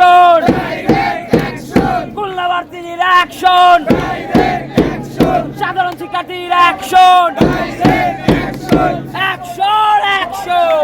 Action. Khulna ভার্সিটির action. সাধারণ শিক্ষার্থীর অ্যাকশন। Action action.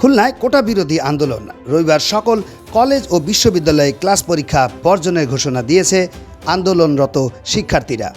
খুলনায় কোটা বিরোধী আন্দোলন। রবিবার সকল কলেজ ও বিশ্ববিদ্যালয়ে ক্লাস পরীক্ষা বর্জনের ঘোষণা দিয়েছে আন্দোলনরত শিক্ষার্থীরা।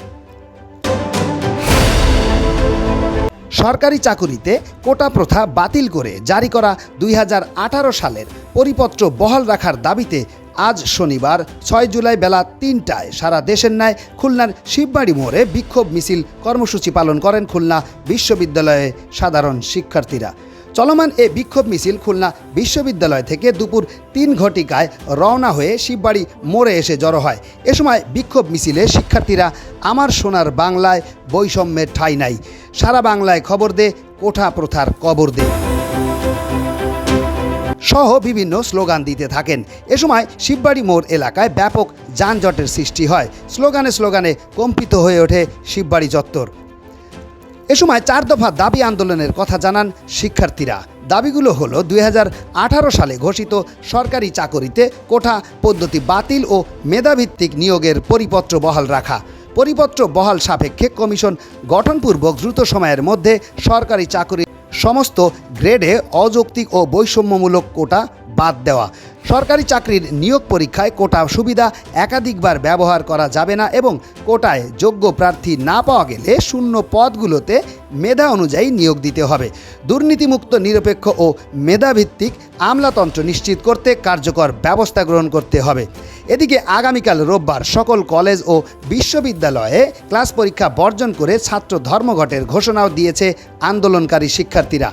সরকারি চাকুরিতে কোটা প্রথা বাতিল করে জারি করা দুই হাজার আঠারো সালের পরিপত্র বহাল রাখার দাবিতে আজ শনিবার ছয় জুলাই বেলা তিনটায় সারা দেশের ন্যায় খুলনার শিববাড়ি মোড়ে বিক্ষোভ মিছিল কর্মসূচি পালন করেন খুলনা বিশ্ববিদ্যালয়ে সাধারণ শিক্ষার্থীরা। চলমান এ বিক্ষোভ মিছিল খুলনা বিশ্ববিদ্যালয় থেকে দুপুর তিন ঘটিকায় রওনা হয়ে শিববাড়ি মোড়ে এসে জড়ো হয়। এ সময় বিক্ষোভ মিছিলে শিক্ষার্থীরা আমার সোনার বাংলায় বৈষম্যের ঠাঁই নাই। সারা বাংলায় খবর দে, কোঠা প্রথার কবর দে। সহ বিভিন্ন স্লোগান দিতে থাকেন। এ সময় শিববাড়ি মোড় এলাকায় ব্যাপক যানজটের সৃষ্টি হয়। স্লোগানে স্লোগানে কম্পিত হয়ে ওঠে শিববাড়ি চত্বর। এ সময় চার দফা দাবি আন্দোলনের কথা জানান শিক্ষার্থীরা। দাবিগুলো হলো দুই হাজার আঠারো সালে ঘোষিত সরকারি চাকরিতে কোঠা পদ্ধতি বাতিল ও মেধাভিত্তিক নিয়োগের পরিপত্র বহাল রাখা। পরিপত্র বহাল সাপেক্ষে কমিশন গঠনপূর্বক দ্রুত সময়ের মধ্যে সরকারি চাকরি সমস্ত গ্রেডে অযৌক্তিক ও বৈষম্যমূলক কোটা বাদ দেওয়া। সরকারি চাকরির নিয়োগ পরীক্ষায় কোটা সুবিধা একাধিকবার ব্যবহার করা যাবে না এবং কোটায় যোগ্য প্রার্থী না পাওয়া গেলে শূন্য পদগুলোতে মেধা অনুযায়ী নিয়োগ দিতে হবে। দুর্নীতিমুক্ত, নিরপেক্ষ ও মেধাভিত্তিক আমলাতন্ত্র নিশ্চিত করতে কার্যকর ব্যবস্থা গ্রহণ করতে হবে। এদিকে আগামীকাল রোববার সকল কলেজ ও বিশ্ববিদ্যালয়ে ক্লাস পরীক্ষা বর্জন করে ছাত্র ধর্মঘটের ঘোষণাও দিয়েছে আন্দোলনকারী শিক্ষার্থীরা।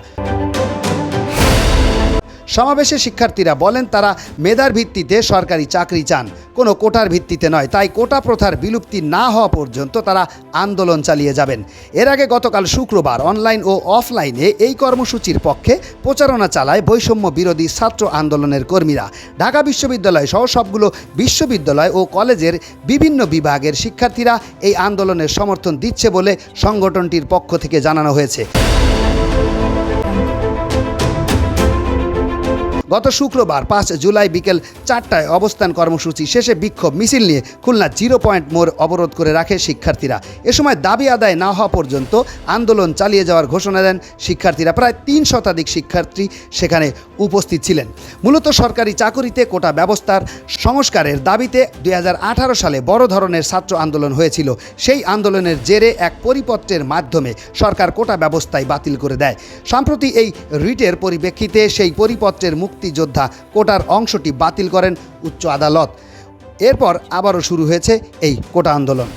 সমাবেশে শিক্ষার্থীরা বলেন, তারা মেধার ভিত্তিতে সরকারি চাকরি চান। কোনো কোটার ভিত্তিতে নয়, তাই কোটা প্রথার বিলুপ্তি না হওয়া পর্যন্ত তারা আন্দোলন চালিয়ে যাবেন। এর আগে গতকাল শুক্রবার অনলাইন ও অফলাইনে এই কর্মসূচির পক্ষে প্রচারণা চালায় বৈষম্য বিরোধী ছাত্র আন্দোলনের কর্মীরা। ঢাকা বিশ্ববিদ্যালয় সহ সবগুলো বিশ্ববিদ্যালয় ও কলেজের বিভিন্ন বিভাগের শিক্ষার্থীরা এই আন্দোলনের সমর্থন দিচ্ছে বলে সংগঠনটির পক্ষ থেকে জানানো হয়েছে। গত শুক্রবার পাঁচ জুলাই বিকেল চারটায় অবস্থান কর্মসূচি শেষে বিক্ষোভ মিছিল নিয়ে খুলনা জিরো পয়েন্ট মোড় অবরোধ করে রাখে শিক্ষার্থীরা। এ সময় দাবি আদায় না হওয়া পর্যন্ত আন্দোলন চালিয়ে যাওয়ার ঘোষণা দেন শিক্ষার্থীরা। প্রায় তিন শতাধিক শিক্ষার্থী সেখানে উপস্থিত ছিলেন। মূলত সরকারি চাকরিতে কোটা ব্যবস্থার সংস্কারের দাবিতে দু হাজার আঠারো সালে বড় ধরনের ছাত্র আন্দোলন হয়েছিল। সেই আন্দোলনের জেরে এক পরিপত্রের মাধ্যমে সরকার কোটা ব্যবস্থায় বাতিল করে দেয়। সম্প্রতি এই রিটের পরিপ্রেক্ষিতে সেই পরিপত্রের মুক্তিযোদ্ধা কোটার অংশটি বাতিল করেন উচ্চ আদালত। এরপর আবারও শুরু হয়েছে এই কোটা আন্দোলন।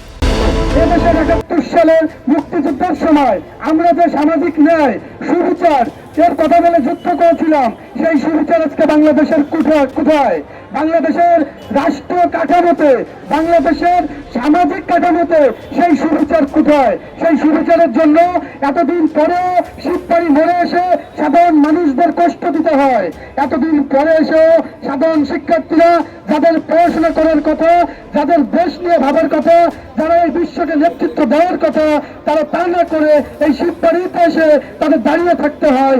সালের মুক্তিযুদ্ধের সময় আমরা যে সামাজিক ন্যায়, সুবিচার, এর কথা বলে যুদ্ধ করেছিলাম, সেই সুবিচার আজকে বাংলাদেশের কোথায় কোথায় বাংলাদেশের রাষ্ট্র কাঠামোতে, বাংলাদেশের সামাজিক কাঠামোতে সেই সুবিচার কোথায় সেই সুবিচারের জন্য এতদিন পরেও শীতবাড়ি মরে এসে সাধারণ মানুষদের কষ্ট দিতে হয়। এতদিন পরে এসেও সাধারণ শিক্ষার্থীরা যাদের পড়াশোনা করার কথা, যাদের দেশ নিয়ে ভাবার কথা, যারা এই বিশ্বকে নেতৃত্ব দেওয়ার কথা তারা তা না করে এই শীতবাড়িতে এসে তাদের দাঁড়িয়ে থাকতে হয়।